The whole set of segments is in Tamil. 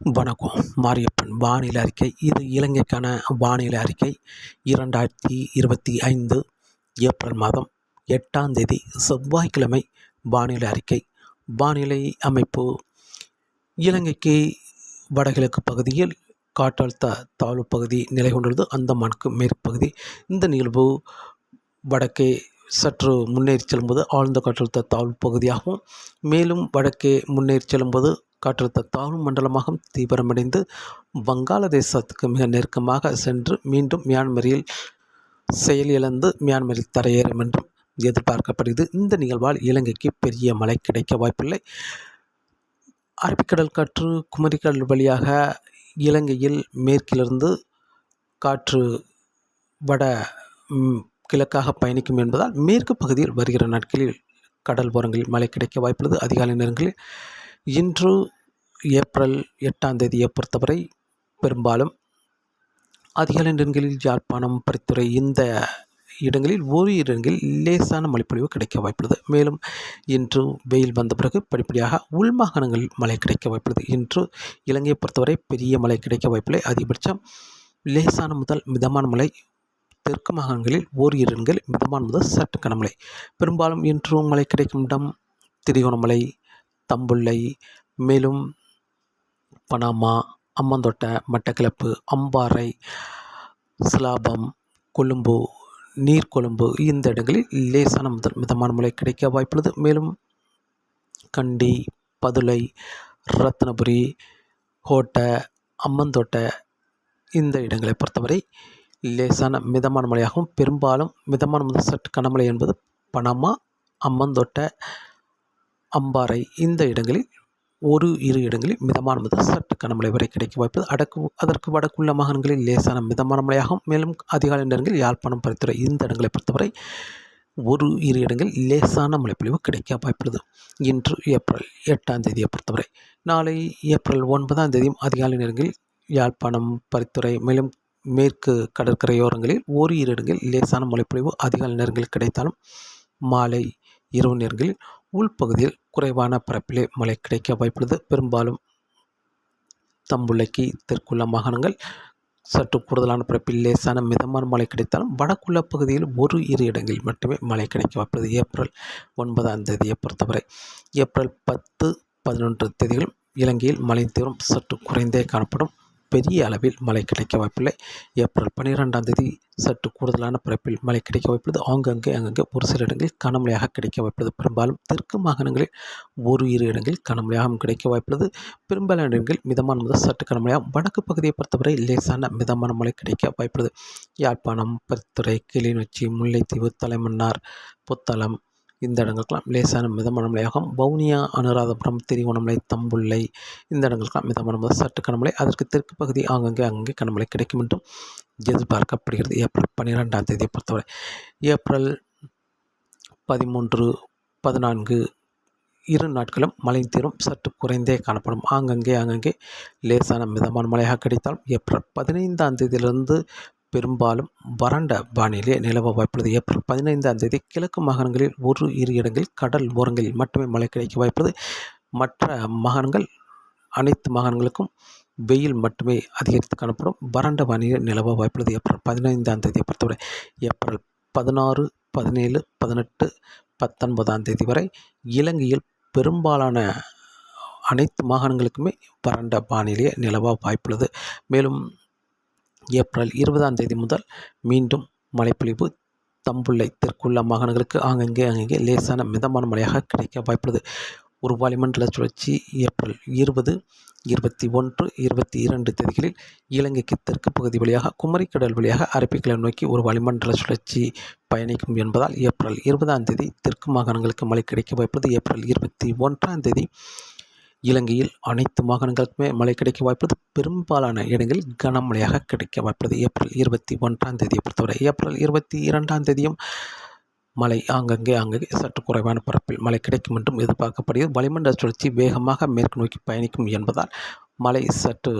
வணக்கம். மாரியப்பன் வானிலை அறிக்கை. இது இலங்கைக்கான வானிலை அறிக்கை. இரண்டாயிரத்தி இருபத்தி ஐந்து ஏப்ரல் மாதம் எட்டாம் தேதி செவ்வாய்க்கிழமை வானிலை அறிக்கை. வானிலை அமைப்பு. இலங்கைக்கு வடகிழக்கு பகுதியில் காற்றழுத்த தாழ்வு பகுதி நிலை கொண்டுள்ளது. அந்தமானுக்கு மேற்கு பகுதி இந்த நிகழ்வு வடக்கே சற்று முன்னேறி செல்லும்போது ஆழ்ந்த காற்றழுத்த தாழ்வு பகுதியாகவும் மேலும் வடக்கே முன்னேறி செல்லும்போது காற்றழுத்த தாழ்வு மண்டலமாக தீவிரமடைந்து வங்காளதேசத்துக்கு மிக நெருக்கமாக சென்று மீண்டும் மியான்மரில் செயலிழந்து மியான்மரில் தரையேறும் என்றும் எதிர்பார்க்கப்படுகிறது. இந்த நிகழ்வால் இலங்கைக்கு பெரிய மழை கிடைக்க வாய்ப்பில்லை. அரபிக்கடல் காற்று குமரிக்கடல் வழியாக இலங்கையில் மேற்கிலிருந்து காற்று வட கிழக்காக பயணிக்கும் என்பதால் மேற்கு பகுதியில் வருகிற நாட்களில் கடல் ஓரங்களில் மழை கிடைக்க வாய்ப்புள்ளது. அதிகாலை நேரங்களில் இன்று ஏப்ரல் எட்டாம் தேதியை பொறுத்தவரை பெரும்பாலும் அதிகாலை நேரங்களில் யாழ்ப்பாணம் பரித்துறை இந்த இடங்களில் ஒரு இடங்களில் லேசான மழைப்பொழிவு கிடைக்க வாய்ப்புள்ளது. மேலும் இன்று வெயில் வந்த பிறகு படிப்படியாக உள் மாகாணங்களில் மழை கிடைக்க வாய்ப்புள்ளது. இன்று இலங்கையை பொறுத்தவரை பெரிய மழை கிடைக்க வாய்ப்பில்லை. அதிகபட்சம் லேசான முதல் மிதமான மழை தெற்கு மாகாணங்களில் ஓர் இடங்களில் மிதமான முதல் சற்று கனமழை பெரும்பாலும் இன்று மழை கிடைக்கும் இடம் திரிகோணமலை தம்புள்ளை மேலும் பனாமா அம்மந்தோட்டை மட்டக்கிளப்பு அம்பாறை சிலாபம் கொழும்பு நீர்கொழும்பு இந்த இடங்களில் லேசான முதல் மிதமான மழை கிடைக்க வாய்ப்புள்ளது. மேலும் கண்டி பதுளை ரத்னபுரி கோட்டை அம்மந்தோட்டை இந்த இடங்களை பொறுத்தவரை லேசான மிதமான மழையாகவும் பெரும்பாலும் மிதமான முதல் சற்று கனமழை என்பது பனாமா அம்மந்தோட்டை அம்பாறை இந்த இடங்களில் ஒரு இரு இடங்களில் மிதமான முதல் சற்று கனமழை வரை கிடைக்க வாய்ப்பு. அடக்கு அதற்கு வடக்குள்ள மாகாணங்களில் லேசான மிதமான மழையாகும். மேலும் அதிகாலை நேரங்களில் யாழ்ப்பாணம் பரித்துறை இந்த இடங்களை பொறுத்தவரை ஒரு இரு இடங்களில் லேசான மழைப்பொழிவு கிடைக்க வாய்ப்புள்ளது. இன்று ஏப்ரல் எட்டாம் தேதியை பொறுத்தவரை நாளை ஏப்ரல் ஒன்பதாம் தேதியும் அதிகாலை நேரங்களில் யாழ்ப்பாணம் பரித்துறை மேலும் மேற்கு கடற்கரையோரங்களில் ஒரு இரு இடங்களில் லேசான மழைப்பொழிவு அதிகாலை நேரங்களில் கிடைத்தாலும் மாலை இரவு நேரங்களில் உள்பகுதியில் குறைவான பரப்பிலே மழை கிடைக்க வாய்ப்புள்ளது. பெரும்பாலும் தம்புள்ளைக்கு தெற்குள்ள மாகாணங்கள் சற்று கூடுதலான பரப்பில் லேசான மிதமான மழை கிடைத்தாலும் வடக்குள்ள பகுதியில் ஒரு இரு இடங்களில் மட்டுமே மழை கிடைக்க வாய்ப்புள்ளது. ஏப்ரல் ஒன்பதாம் தேதியை பொறுத்தவரை ஏப்ரல் பத்து பதினொன்று தேதிகளும் இலங்கையில் மழை தீவிரம் சற்று குறைந்தே காணப்படும். பெரிய அளவில் மழை கிடைக்க வாய்ப்பில்லை. ஏப்ரல் பன்னிரெண்டாம் தேதி சற்று கூடுதலான பரப்பில் மழை கிடைக்க வாய்ப்புள்ளது. ஆங்கங்கே அங்கங்கே ஒரு சில இடங்களில் கனமழையாக கிடைக்க வாய்ப்புள்ளது. பெரும்பாலும் தெற்கு மாகாணங்களில் ஒரு இரு இடங்களில் கனமழையாகவும் கிடைக்க வாய்ப்புள்ளது. பெரும்பாலான இடங்களில் மிதமான முதல் சற்று கனமழையாகும் வடக்கு பகுதியை பொறுத்தவரை லேசான மிதமான மழை கிடைக்க வாய்ப்புள்ளது. யாழ்ப்பாணம் பரித்துறை கிளிநொச்சி முல்லைத்தீவு தலைமன்னார் புத்தளம் இந்த இடங்களுக்கெல்லாம் லேசான மிதமான மலையாகும் வவுனியா அனுராதபுரம் திரிகோணமலை தம்புள்ளை இந்த இடங்களுக்கெல்லாம் மிதமான முதல் சற்று கனமழை. அதற்கு தெற்கு பகுதி ஆங்கங்கே அங்கங்கே கனமழை கிடைக்கும் என்றும் எதிர்பார்க்கப்படுகிறது. ஏப்ரல் பன்னிரெண்டாம் தேதியை பொறுத்தவரை. ஏப்ரல் பதிமூன்று பதினான்கு இரு நாட்களும் மழை தீரும். சற்று குறைந்தே காணப்படும். ஆங்கங்கே ஆங்கங்கே லேசான மிதமான மழையாக கிடைத்தாலும் ஏப்ரல் பதினைந்தாம் தேதியிலிருந்து பெரும்பாலும் வறண்ட வானிலை நிலவ வாய்ப்புள்ளது. ஏப்ரல் பதினைந்தாம் தேதி கிழக்கு மாகாணங்களில் ஒரு இரு இடங்களில் கடல் ஓரங்களில் மட்டுமே மழை கிடைக்க வாய்ப்புள்ளது. மற்ற மாகாணங்கள் அனைத்து மாகாணங்களுக்கும் வெயில் மட்டுமே அதிகரித்து காணப்படும். வறண்ட வானிலை நிலவ வாய்ப்புள்ளது ஏப்ரல் பதினைந்தாம் தேதியை பொறுத்தவரை. ஏப்ரல் பதினாறு பதினேழு பதினெட்டு பத்தொன்பதாம் தேதி வரை இலங்கையில் பெரும்பாலான அனைத்து மாகாணங்களுக்குமே வறண்ட வானிலை நிலவ வாய்ப்புள்ளது. மேலும் ஏப்ரல் இருபதாம் தேதி முதல் மீண்டும் மழைப்பொழிவு. தம்புள்ளை தெற்குள்ள மாகாணங்களுக்கு ஆங்கங்கே அங்கங்கே லேசான மிதமான மழையாக கிடைக்க வாய்ப்புள்ளது. ஒரு வளிமண்டல சுழற்சி ஏப்ரல் இருபது இருபத்தி ஒன்று இருபத்தி இரண்டு தேதிகளில் இலங்கைக்கு தெற்கு பகுதி வழியாக குமரிக்கடல் வழியாக அரபிக்கடல் நோக்கி ஒரு வளிமண்டல சுழற்சி பயணிக்கும் என்பதால் ஏப்ரல் இருபதாம் தேதி தெற்கு மாகாணங்களுக்கு மழை கிடைக்க வாய்ப்புள்ளது. ஏப்ரல் இருபத்தி ஒன்றாம் தேதி இலங்கையில் அனைத்து மாகாணங்களுக்குமே மழை கிடைக்க வாய்ப்புள்ளது. பெரும்பாலான இடங்களில் கனமழையாக கிடைக்க வாய்ப்புள்ளது. ஏப்ரல் இருபத்தி ஒன்றாம் தேதியை பொறுத்தவரை ஏப்ரல் இருபத்தி இரண்டாம் தேதியும் மழை ஆங்கங்கே அங்கங்கே சற்று குறைவான பரப்பில் மழை கிடைக்கும் என்றும் எதிர்பார்க்கப்படுகிறது. வளிமண்டல சுழற்சி வேகமாக மேற்கு நோக்கி பயணிக்கும் என்பதால் மழை சற்று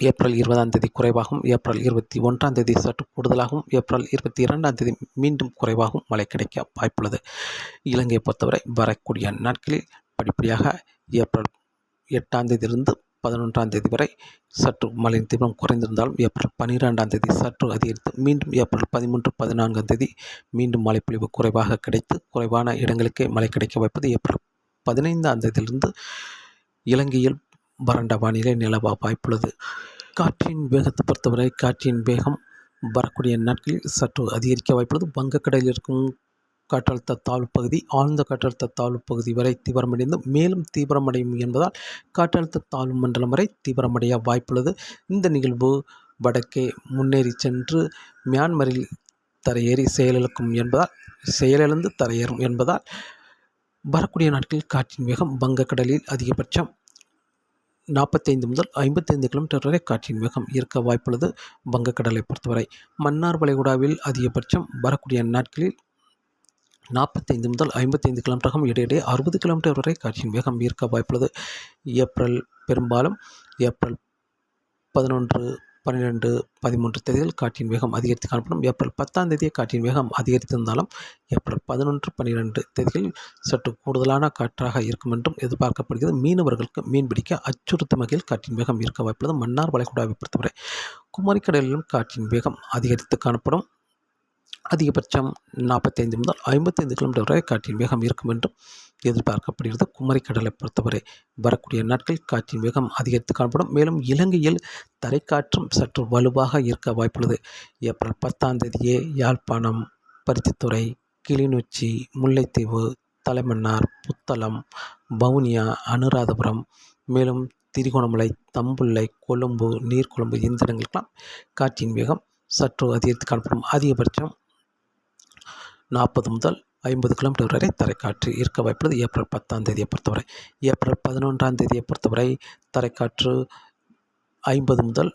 ஏப்ரல் இருபதாம் தேதி குறைவாகவும் ஏப்ரல் இருபத்தி ஒன்றாம் தேதி சற்று கூடுதலாகவும் ஏப்ரல் இருபத்தி இரண்டாம் தேதி மீண்டும் குறைவாகவும் மழை கிடைக்க வாய்ப்புள்ளது. இலங்கையை பொறுத்தவரை வரக்கூடிய நாட்களில் படிப்படியாக ஏப்ரல் எட்டாம் தேதியிலிருந்து பதினொன்றாம் தேதி வரை சற்று மழையின் தீவிரம் குறைந்திருந்தாலும் ஏப்ரல் பன்னிரெண்டாம் தேதி சற்று அதிகரித்து மீண்டும் ஏப்ரல் பதிமூன்று பதினான்காம் தேதி மீண்டும் மழைப்பொழிவு குறைவாக கிடைத்து குறைவான இடங்களுக்கே மழை கிடைக்க வைப்பது ஏப்ரல் பதினைந்தாம் தேதியிலிருந்து இலங்கையில் வறண்ட வானிலை நிலவ வாய்ப்புள்ளது. காற்றின் வேகத்தை பொறுத்தவரை காற்றின் வேகம் வரக்கூடிய நாட்களில் சற்று அதிகரிக்க வாய்ப்புள்ளது. வங்கக்கடலில் இருக்கும் காற்றழுத்த தாழ்வு பகுதி ஆழ்ந்த காற்றழுத்த தாழ்வு பகுதி வரை தீவிரமடைந்து மேலும் தீவிரமடையும் என்பதால் காற்றழுத்த தாழ்வு மண்டலம் வரை தீவிரமடைய வாய்ப்புள்ளது. இந்த நிகழ்வு வடக்கே முன்னேறி சென்று மியான்மரில் தரையேறி செயலிழக்கும் என்பதால் செயலிழந்து தரையேறும் என்பதால் வரக்கூடிய நாட்களில் காற்றின் வேகம் வங்கக்கடலில் அதிகபட்சம் நாற்பத்தைந்து முதல் ஐம்பத்தைந்து கிலோமீட்டர் வரை காற்றின் வேகம் இருக்க வாய்ப்புள்ளது வங்கக்கடலை பொறுத்தவரை. மன்னார் வளைகுடாவில் அதிகபட்சம் வரக்கூடிய நாட்களில் நாற்பத்தைந்து முதல் ஐம்பத்தைந்து கிலோமீட்டர் இடையிடையே அறுபது கிலோமீட்டர் வரை காற்றின் வேகம் இருக்க வாய்ப்புள்ளது. ஏப்ரல் பெரும்பாலும் ஏப்ரல் பதினொன்று பன்னிரெண்டு பதிமூன்று தேதியில் காற்றின் வேகம் அதிகரித்து காணப்படும். ஏப்ரல் பத்தாம் தேதியை காற்றின் வேகம் அதிகரித்திருந்தாலும் ஏப்ரல் பதினொன்று பன்னிரெண்டு தேதியில் சற்று கூடுதலான காற்றாக இருக்கும் என்றும் எதிர்பார்க்கப்படுகிறது. மீனவர்களுக்கு மீன்பிடிக்க அச்சுறுத்தும் வகையில் காற்றின் வேகம் இருக்க வாய்ப்புள்ளது. மன்னார் வளைகுடாவை பொறுத்தவரை குமரிக்கடலிலும் காற்றின் வேகம் அதிகரித்து காணப்படும். அதிகபட்சம் நாற்பத்தைந்து முதல் ஐம்பத்தைந்து கிலோமீட்டர் வரை காற்றின் வேகம் இருக்கும் என்றும் எதிர்பார்க்கப்படுகிறது. குமரிக்கடலை பொறுத்தவரை வரக்கூடிய நாட்கள் காற்றின் வேகம் அதிகரித்து காணப்படும். மேலும் இலங்கையில் தரைக்காற்றும் சற்று வலுவாக இருக்க வாய்ப்புள்ளது. ஏப்ரல் பத்தாம் தேதியே யாழ்ப்பாணம் பருத்தித்துறை கிளிநொச்சி முல்லைத்தீவு தலைமன்னார் புத்தளம் வவுனியா அனுராதபுரம் மேலும் திரிகோணமலை தம்புள்ளை கொழும்பு நீர்கொழும்பு இந்த இடங்களுக்கெல்லாம் காற்றின் வேகம் சற்று அதிகரித்து காணப்படும். அதிகபட்சம் நாற்பது முதல் ஐம்பது கிலோமீட்டர் வரை தரைக்காற்று இருக்க வாய்ப்புள்ளது. ஏப்ரல் பத்தாம் தேதியை பொறுத்தவரை ஏப்ரல் பதினொன்றாம் தேதியை பொறுத்தவரை தரைக்காற்று ஐம்பது முதல்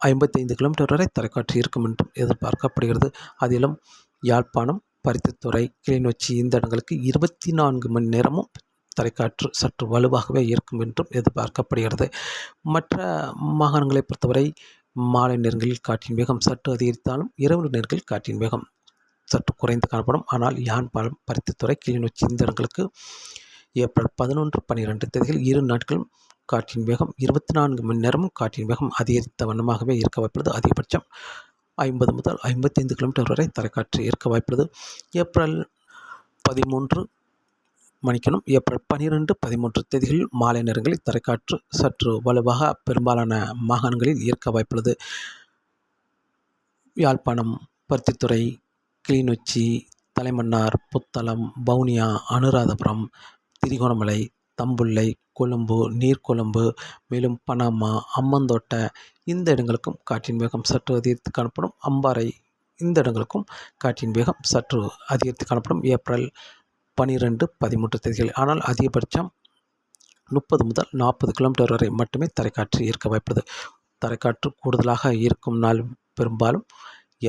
ஐம்பத்தைந்து கிலோமீட்டர் வரை தரைக்காற்று இருக்கும் என்றும் எதிர்பார்க்கப்படுகிறது. அதிலும் யாழ்ப்பாணம் பருத்தித்துறை கிளிநொச்சி இந்த இடங்களுக்கு இருபத்தி நான்கு மணி நேரமும் தரைக்காற்று சற்று வலுவாகவே இருக்கும் என்றும் எதிர்பார்க்கப்படுகிறது. மற்ற மாகாணங்களை பொறுத்தவரை மாலை நேரங்களில் காற்றின் வேகம் சற்று அதிகரித்தாலும் இரவு நேரங்களில் காற்றின் வேகம் சற்று குறைந்து காணப்படும். ஆனால் யாழ்ப்பாணம் பருத்தித்துறை கிளிநொச்சி இந்த இடங்களுக்கு ஏப்ரல் பதினொன்று பன்னிரெண்டு தேதிகள் இரு நாட்களும் காற்றின் வேகம் இருபத்தி நான்கு மணி நேரமும் காற்றின் வேகம் அதிகரித்த வண்ணமாகவே இருக்க வாய்ப்புள்ளது. அதிகபட்சம் ஐம்பது முதல் ஐம்பத்தைந்து கிலோமீட்டர் வரை தரைக்காற்று இருக்க வாய்ப்புள்ளது. ஏப்ரல் பதிமூன்று மணிக்கணும் ஏப்ரல் பனிரெண்டு பதிமூன்று தேதிகளில் மாலை நேரங்களில் தரைக்காற்று சற்று வலுவாக பெரும்பாலான மாகாணங்களில் இருக்க வாய்ப்புள்ளது. யாழ்ப்பாணம் பருத்தித்துறை கிளிநொச்சி தலைமன்னார் புத்தளம் வவுனியா அனுராதபுரம் திரிகோணமலை தம்புள்ளை கொழும்பு நீர்கொழும்பு மேலும் பனாமா அம்மந்தோட்டை இந்த இடங்களுக்கும் காற்றின் வேகம் சற்று அதிகரித்து காணப்படும். அம்பாறை இந்த இடங்களுக்கும் காற்றின் வேகம் சற்று அதிகரித்து காணப்படும். ஏப்ரல் பனிரெண்டு பதிமூன்று தேதிகள். ஆனால் அதிகபட்சம் முப்பது முதல் நாற்பது கிலோமீட்டர் வரை மட்டுமே தரைக்காற்று இருக்க வாய்ப்புள்ளது. தரைக்காற்று கூடுதலாக இருக்கும் நாள் பெரும்பாலும்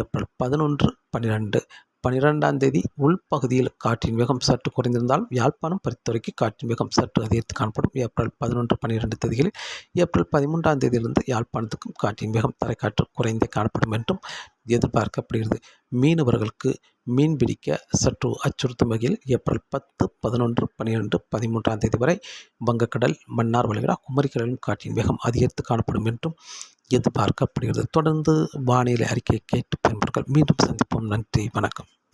ஏப்ரல் பதினொன்று பன்னிரெண்டு பன்னிரெண்டாம் தேதி உள்பகுதியில் காற்றின் வேகம் சற்று குறைந்திருந்தால் யாழ்ப்பாணம் பரித்துறைக்கு காற்றின் வேகம் சற்று அதிகரித்து காணப்படும். ஏப்ரல் பதினொன்று பன்னிரெண்டு தேதிகளில் ஏப்ரல் பதிமூன்றாம் தேதியிலிருந்து யாழ்ப்பாணத்துக்கும் காற்றின் வேகம் தரைக்காற்று குறைந்தே காணப்படும் என்றும் எதிர்பார்க்கப்படுகிறது. மீனவர்களுக்கு மீன் பிடிக்க சற்று அச்சுறுத்தும் வகையில் ஏப்ரல் பத்து பதினொன்று பன்னிரெண்டு பதிமூன்றாம் தேதி வரை வங்கக்கடல் மன்னார் வளைகுடா குமரிக்கடலும் காற்றின் வேகம் அதிகரித்து காணப்படும் என்றும் எதிர்பார்க்கப்படுகிறது. தொடர்ந்து வானிலை அறிக்கையை கேட்டு பயன்படுங்கள் மீண்டும் சந்திப்போம். நன்றி. வணக்கம்.